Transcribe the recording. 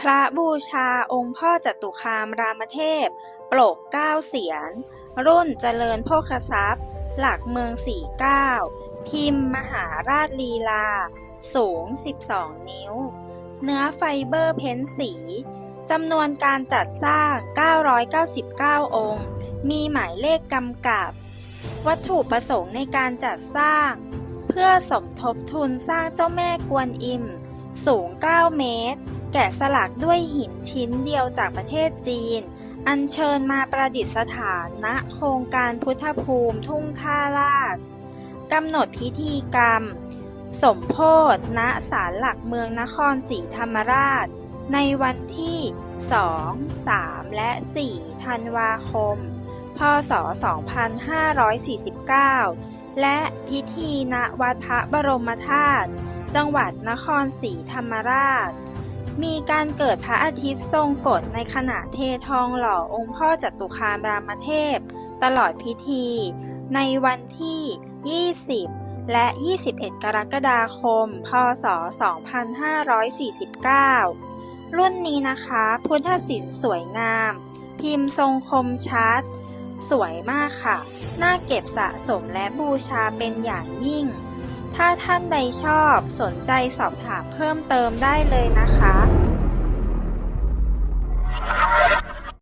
พระบูชาองค์พ่อจตุคามรามเทพ ปลกเก้าเสียน รุ่นเจริญโภคทรัพย์ หลักเมืองสี่เก้า พิมพ์มหาราชลีลา สูง 12 นิ้ว เนื้อไฟเบอร์เพ้นสี จำนวนการจัดสร้าง 999 องค์ มีหมายเลขกำกับ วัตถุประสงค์ในการจัดสร้าง เพื่อสมทบทุนสร้างเจ้าแม่กวนอิม สูง 9 เมตร แกะสลักด้วยหินชิ้นเดียวจากประเทศจีน อัญเชิญมาประดิษฐานณโครงการพุทธภูมิทุ่งท่าลาดกำหนดพิธีกรรม สมโพธณศาลหลักเมืองนครศรีธรรมราช ในวันที่ 2, 3 และ 4 ธันวาคม พศ 2549 และพิธีณวัดพระบรมธาตุจังหวัดนครศรีธรรมราช มีการเกิดพระอาทิตย์ทรงกฎในขณะเททองหล่อองค์พ่อจตุคามรามเทพ ตลอดพิธี ในวันที่ 20 และ 21 กรกฎาคม พศ 2549 รุ่นนี้นะคะ พุทธศิลป์สวยงาม พิมพ์ทรงคมชัด สวยมากค่ะ น่าเก็บสะสมและบูชาเป็นอย่างยิ่ง ถ้าท่านใดชอบสนใจสอบถามเพิ่มเติมได้เลยนะคะ